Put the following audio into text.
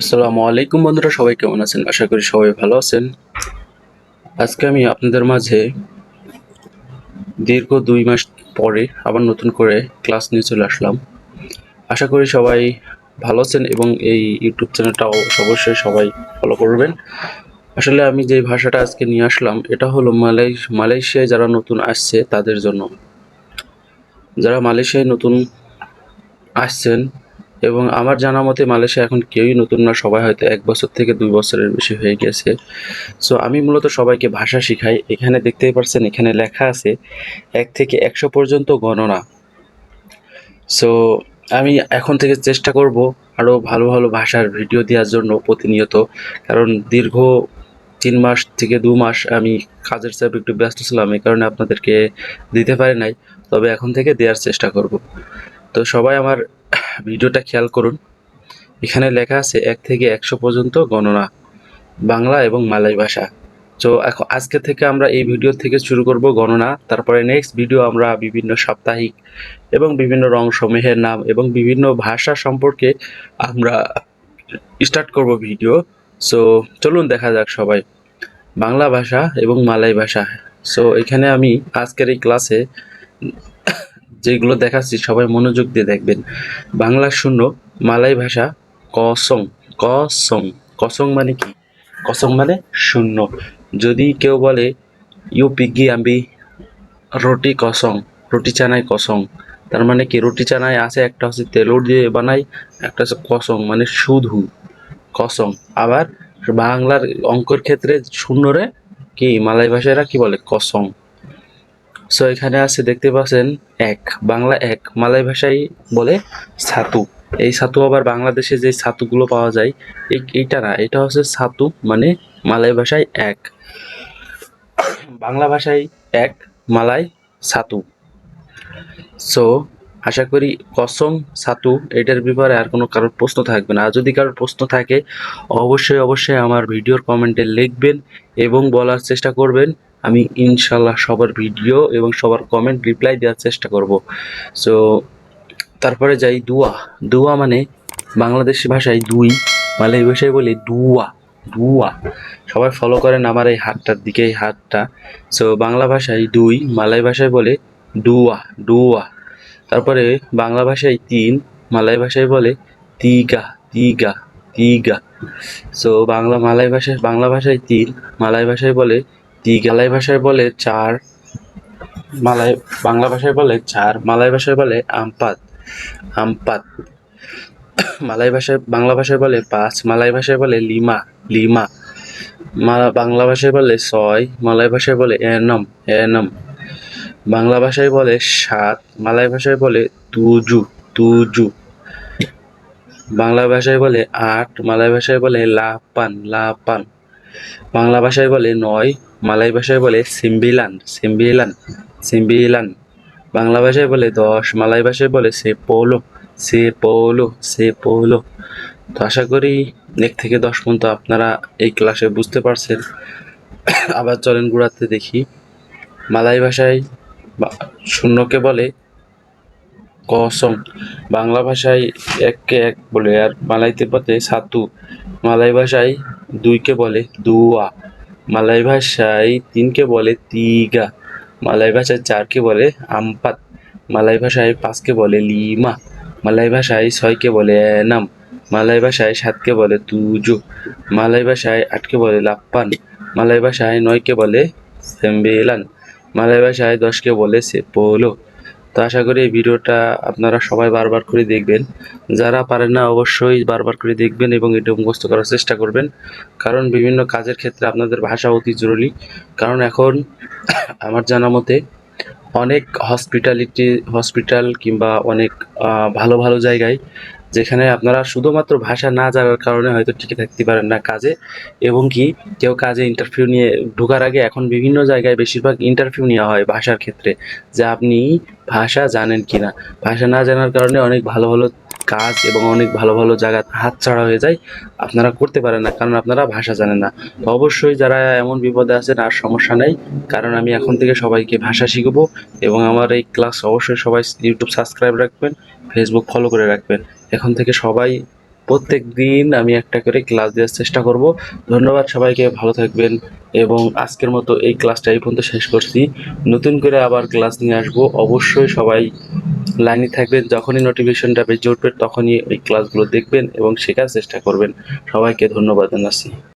আসসালামু আলাইকুম বন্ধুরা, সবাই কেমন আছেন? আশা করি সবাই ভালো আছেন। আজকে আমি আপনাদের মাঝে দীর্ঘ দুই মাস পরে আবার নতুন করে ক্লাস নিয়ে চলে আসলাম। আশা করি সবাই ভালো আছেন এবং এই ইউটিউব চ্যানেলটাও অবশ্যই সবাই ফলো করবেন। আসলে আমি যে ভাষাটা আজকে নিয়ে আসলাম, এটা হলো মালয় মালয়েশিয়ায় যারা নতুন আসছে তাদের জন্য। যারা মালয়েশিয়ায় নতুন আসছেন এবং আমার জানা মতে মালয়েশিয়া এখন কেউই নতুন না, সবাই হয়তো এক বছর থেকে দুই বছরের বেশি হয়ে গেছে। সো আমি মূলত সবাইকে ভাষা শিখাই। এখানে দেখতেই পারছেন, এখানে লেখা আছে, এক থেকে একশো পর্যন্ত গণনা। সো আমি এখন থেকে চেষ্টা করব আরও ভালো ভালো ভাষার ভিডিও দেওয়ার জন্য প্রতিনিয়ত। কারণ দীর্ঘ তিন মাস থেকে দু মাস আমি কাজের চাপ একটু ব্যস্ত ছিলাম, এই কারণে আপনাদেরকে দিতে পারি নাই। তবে এখন থেকে দেওয়ার চেষ্টা করব। তো সবাই আমার ভিডিওটা খেয়াল করুন। এখানে লেখা আছে এক থেকে একশো পর্যন্ত গণনা, বাংলা এবং মালয় ভাষা। তো এখন আজকে থেকে আমরা এই ভিডিও থেকে শুরু করব গণনা, তারপরে নেক্সট ভিডিও আমরা বিভিন্ন সাপ্তাহিক এবং বিভিন্ন রং সমূহের নাম এবং বিভিন্ন ভাষা সম্পর্কে আমরা স্টার্ট করব ভিডিও সো চলুন দেখা যাক সবাই। বাংলা ভাষা এবং মালয় ভাষা। সো এখানে আমি আজকের এই ক্লাসে যেগুলো দেখাচ্ছি, সবাই মনোযোগ দিয়ে দেখবেন। বাংলা শূন্য, মালাই ভাষা, কসং কসং কসং মানে কি? কসং মানে শূন্য। যদি কেউ বলে ইউ পিগি আমি রুটি কসং, রুটি চানাই কসং। তার মানে কি, রুটি চানায় আছে, একটা হচ্ছে তেলুর দিয়ে বানাই, একটা হচ্ছে কসং মানে শুধু কসং। আবার বাংলার অঙ্কর ক্ষেত্রে শূন্যরে কি, মালাই ভাষারা কি বলে? কসং। সো এখানে আছে, দেখতে পাচ্ছেন, এক। বাংলা এক মালয় ভাষায় বলে ছাতু। এই ছাতু আবার বাংলাদেশে যে ছাতুগুলো পাওয়া যায়, এই, এইটা না, এটা হচ্ছে ছাতু মানে মালয় ভাষায় এক। বাংলা ভাষায় এক মালায় ছাতু। সো আশা করি কসম ছাতু, এটার ব্যাপারে আর কোনো কারোর প্রশ্ন থাকবে না। আর যদি কারোর প্রশ্ন থাকে, অবশ্যই অবশ্যই আমার ভিডিওর কমেন্টে লিখবেন এবং বলার চেষ্টা করবেন। আমি ইনশাল্লাহ সবার ভিডিও এবং সবার কমেন্ট রিপ্লাই দেওয়ার চেষ্টা করব। সো তারপরে যাই দুয়া। দুয়া মানে বাংলাদেশি ভাষায় দুই মালয় ভাষায় বলে দুয়া দুয়া। সবাই ফলো করেন আমার এই হাতটার দিকে, এই হাতটা। সো বাংলা ভাষায় দুই, মালয় ভাষায় বলে দুয়া ডুয়া তারপরে বাংলা ভাষায় তিন, মালয় ভাষায় বলে তিগা তিগা তিগা। সো বাংলা, মালয় ভাষায়, বাংলা ভাষায় তিন, মালয় ভাষায় বলে তিগা গালাই ভাষায় বলে চার মালয় বাংলা ভাষায় বলে চার মালয় ভাষায় বলে আমপাত আমপাত মালাই ভাষায় বাংলা ভাষায় বলে পাঁচ মালাই ভাষায় বলে লিমা লিমা বাংলা ভাষায় বলে ছয় মালাই ভাষায় বলে এনম এনম বাংলা ভাষায় বলে সাত মালাই ভাষায় বলে তুজু তুজু বাংলা ভাষায় বলে আট মালাই ভাষায় বলে লাপান লাপান বাংলা ভাষায় বলে নয়, মালাই ভাষায় বলে সিম্বিলান সিম্বিলান সিম্বিলান। বাংলা ভাষায় বলে দশ, মালাই ভাষায় বলে সে পোলো, সে পৌলো সে পৌলো। তো আশা করি এক থেকে দশ পর্যন্ত আপনারা এই ক্লাসে বুঝতে পারছেন। আবার চলেন গুড়াতে দেখি। মালাই ভাষায় শূন্যকে বলে কসম। বাংলা ভাষায় এককে এক বলে আর মালাইতে পথে সাতু। মালাই ভাষায় দুইকে বলে দুয়া, মালাই ভাষায় তিনকে বলে তিগা, মালাই ভাষায় চারকে বলে আমপাত, মালাই ভাষায় পাঁচকে বলে লিমা, মালাই ভাষায় ছয়কে বলে এনাম, মালাই ভাষায় সাতকে বলে তুজু, মালাই ভাষায় আটকে বলে লাপ্পান, মালাই ভাষায় নয়কে বলে সেম্বেলান মালয় ভাষায় দশকে বলে সে পোলো তো আশা করি এই ভিডিওটা আপনারা সবাই বারবার করে দেখবেন। যারা পারেন না, অবশ্যই বারবার করে দেখবেন এবং এটা মুখস্থ করার চেষ্টা করবেন। কারণ বিভিন্ন কাজের ক্ষেত্রে আপনাদের ভাষা অতি জরুরি। কারণ এখন আমার জানা মতে অনেক হসপিটালিটি হসপিটাল কিংবা অনেক ভালো ভালো জায়গায় যেখানে আপনারা শুধুমাত্র ভাষা না জানার কারণে হয়তো টিকে থাকতে পারেন না কাজে, এবং কি কেউ কাজে ইন্টারভিউ নিয়ে ঢোকার আগে এখন বিভিন্ন জায়গায় বেশিরভাগ ইন্টারভিউ নেওয়া হয় ভাষার ক্ষেত্রে, যে আপনি ভাষা জানেন কিনা। ভাষা না জানার কারণে অনেক ভালো ভালো কাজ এবং অনেক ভালো ভালো জায়গা হাত ছাড়া হয়ে যায়, আপনারা করতে পারেন না, কারণ আপনারা ভাষা জানেন না। অবশ্যই যারা এমন বিপদে আছেন আর সমস্যা নেই, কারণ আমি এখন থেকে সবাইকে ভাষা শিখব, এবং আমার এই ক্লাস অবশ্যই সবাই ইউটিউব সাবস্ক্রাইব রাখবেন ফেসবুক ফলো করে রাখবেন। এখন থেকে সবাই প্রত্যেক দিন আমি একটা করে ক্লাস দেওয়ার চেষ্টা করব। ধন্যবাদ সবাইকে, ভালো থাকবেন এবং আজকের মতো এই ক্লাসটা এই পর্যন্ত শেষ করছি। নতুন করে আবার ক্লাস নিয়ে আসব। অবশ্যই সবাই লাইনে থাকবেন। যখনই নোটিফিকেশনটা বেজে উঠবে, তখনই এই ক্লাসগুলো দেখবেন এবং শেখার চেষ্টা করবেন। সবাইকে ধন্যবাদ জানাচ্ছি।